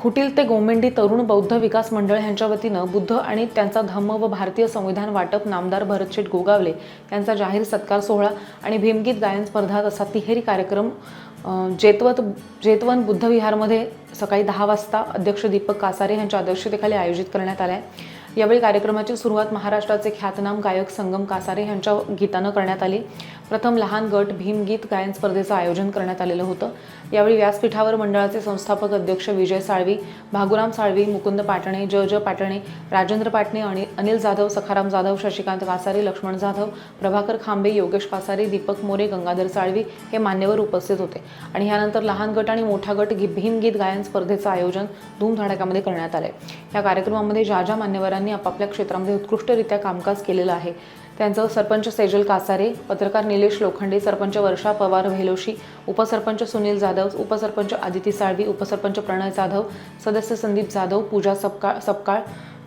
खुटील ते गोमेंडी तरुण बौद्ध विकास मंडळ यांच्या वतीनं बुद्ध आणि त्यांचा धम्म व भारतीय संविधान वाटप नामदार भरतशेठ गोगावले यांचा जाहीर सत्कार सोहळा आणि भीमगीत गायन स्पर्धा असा तिहेरी कार्यक्रम जेतवत जेतवन बुद्ध विहारमध्ये सकाळी दहा वाजता अध्यक्ष दीपक कासारे यांच्या अध्यक्षतेखाली आयोजित करण्यात आला आहे यावेळी कार्यक्रमाची सुरुवात महाराष्ट्राचे ख्यातनाम गायक संगम कासारे यांच्या गीतानं करण्यात आली. प्रथम लहान गट भीमगीत गायन स्पर्धेचं आयोजन करण्यात आलेलं होतं. यावेळी व्यासपीठावर मंडळाचे संस्थापक अध्यक्ष विजय साळवी भागुराम साळवी मुकुंद पाटणे ज ज पाटणे राजेंद्र पाटणे आणि अनिल जाधव सखाराम जाधव शशिकांत कासारे लक्ष्मण जाधव प्रभाकर खांबे योगेश कासारे दीपक मोरे गंगाधर साळवी हे मान्यवर उपस्थित होते. आणि यानंतर लहान गट आणि मोठा गट गी- भीमगीत गायन स्पर्धेचं आयोजन धूमधडाक्यामध्ये करण्यात आलं या कार्यक्रमामध्ये ज्या ज्या मान्यवरांनी आपापल्या क्षेत्रामध्ये उत्कृष्टरित्या कामकाज केलेलं आहे त्यांचं सरपंच सेजल कासारे पत्रकार निलेश लोखंडे सरपंच वर्षा पवार भेलोशी उपसरपंच सुनील जाधव उपसरपंच आदिती साळवी उपसरपंच प्रणय जाधव सदस्य संदीप जाधव पूजा सपकाळ सपकाळ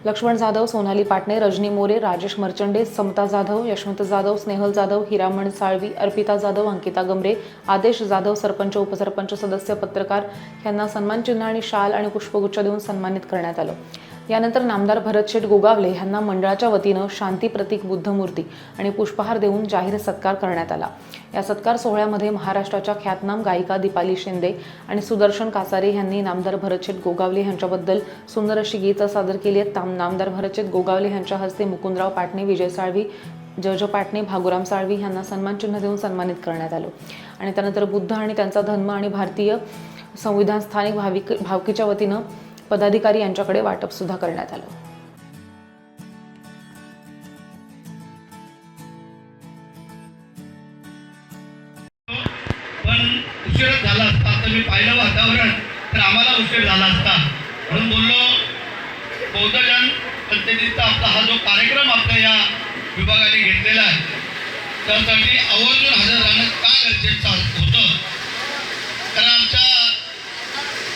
लक्ष्मण जाधव सोनाली पाटणे रजनी मोरे राजेश मर्चंडे समता जाधव यशवंत जाधव स्नेहल जाधव हिरामण साळवी अर्पिता जाधव अंकिता गमरे आदेश जाधव सरपंच उपसरपंच सदस्य पत्रकार यांना सन्मानचिन्ह आणि शाल आणि पुष्पगुच्छ देऊन सन्मानित करण्यात आलं. यानंतर नामदार भरतशेठ गोगावले यांना मंडळाच्या वतीनं शांती प्रतीक बुद्धमूर्ती आणि पुष्पहार देऊन जाहीर सत्कार करण्यात आला. या सत्कार सोहळ्यामध्ये महाराष्ट्राच्या ख्यातनाम गायिका दीपाली शिंदे आणि सुदर्शन कासारे यांनी नामदार भरतशेठ गोगावले यांच्याबद्दल सुंदर अशी गीतं सादर केली आहेत. ताम- नामदार भरतशेठ गोगावले यांच्या हस्ते मुकुंदराव पाटणे विजय साळवी जज पाटणे भागुराम साळवी यांना सन्मानचिन्ह देऊन सन्मानित करण्यात आलं. आणि त्यानंतर बुद्ध आणि त्यांचा धर्म आणि भारतीय संविधान स्थानिक भाविक भावकीच्या वतीनं पदाधिकारी यांच्याकडे वाटप सुद्धा करण्यात आलं. पण झाला असता आता मी पाहिलं वातावरण तर आम्हाला उशीर झाला असता. म्हणून बोललो बौद्धजन पद्धतीचा आपला हा जो कार्यक्रम आपल्या या विभागाने घेतलेला आहे त्यासाठी आवर्जून हजर राहणं का गरजेचं होतं? तर आमच्या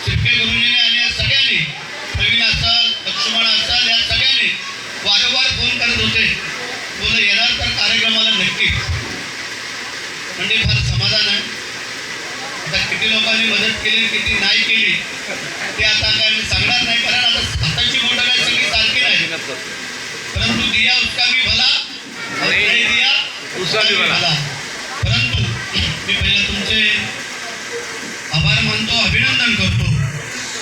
शिर्के गुरुजीने आणि या सगळ्यांनी प्रवीण असाल लक्ष्मण असाल या सगळ्यांनी वारंवार फोन करत होते बोल येणार तर नक्कीच म्हणजे फार समाधान आहे. आता किती लोकांनी मदत केली किती नाही केली ते आता काय मी सांगणार नाही कारण आता हाताची बोटं काय सगळी सारखी नाही. परंतु दिया उसका भी भला दिया उसका भी भला. परंतु मी पहिले तुमचे आभार मानतो अभिनंदन करतो.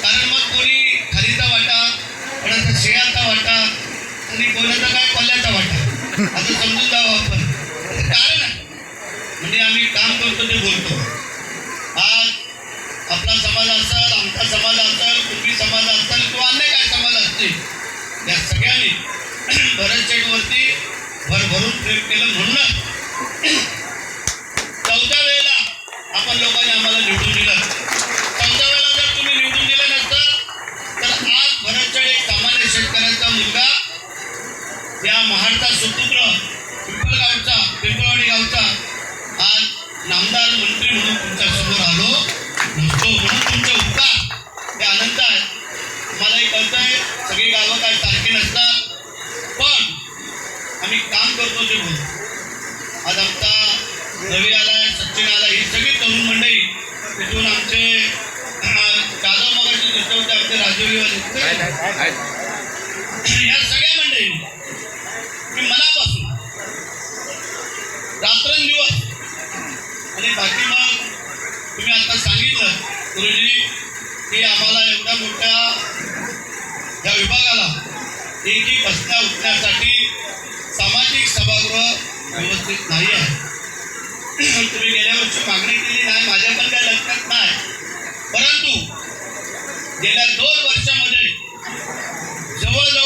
कारण मग कोणी खालीचा वाटा कोणाचा शेळाचा वाटा आणि कोणाचा काय कोल्ह्याचा वाटा. असं समजून जावं आपण त्याचं कारण आहे म्हणजे आम्ही काम करतो ते बोलतो. आज आपला समाज असेल आमचा समाज असेल कुठली समाज असेल किंवा अन्य काय समाज असतील या सगळ्यांनी भरत शेठवरती भरभरून प्रेम केलं म्हणूनच चौथ्या वेळेला आपण लोकांनी आम्हाला निवडून दिलं. चौथ्या वेळेला जर तुम्ही निवडून दिलं नसतं तर आज भरत एक सामान्य शेतकऱ्यांचा मुलगा या महाराष्ट्रात सुपुत्र पिंपळगावचा काम करतो ते बोलतो आज आमचा रवी आलाय सचिन आला ही सगळी तरुण मंडळी तिथून आमचे दादा मगाचे मगाशी दिसत होते आमचे राजूरीवाले या सगळ्या मंडळींनी मी मनापासून रात्रंदिवस आणि बाकी मग तुम्ही आता सांगितलं गुरुजी की आम्हाला एवढ्या मोठ्या या विभागाला एकही बसण्या उठण्यासाठी सामाजिक सभागृह व्यवस्थित नाही आहे. तुम्ही गेल्या वर्षी मागणी केली नाही माझ्या पण काय लक्षात नाही. परंतु गेल्या दोन वर्षामध्ये जवळजवळ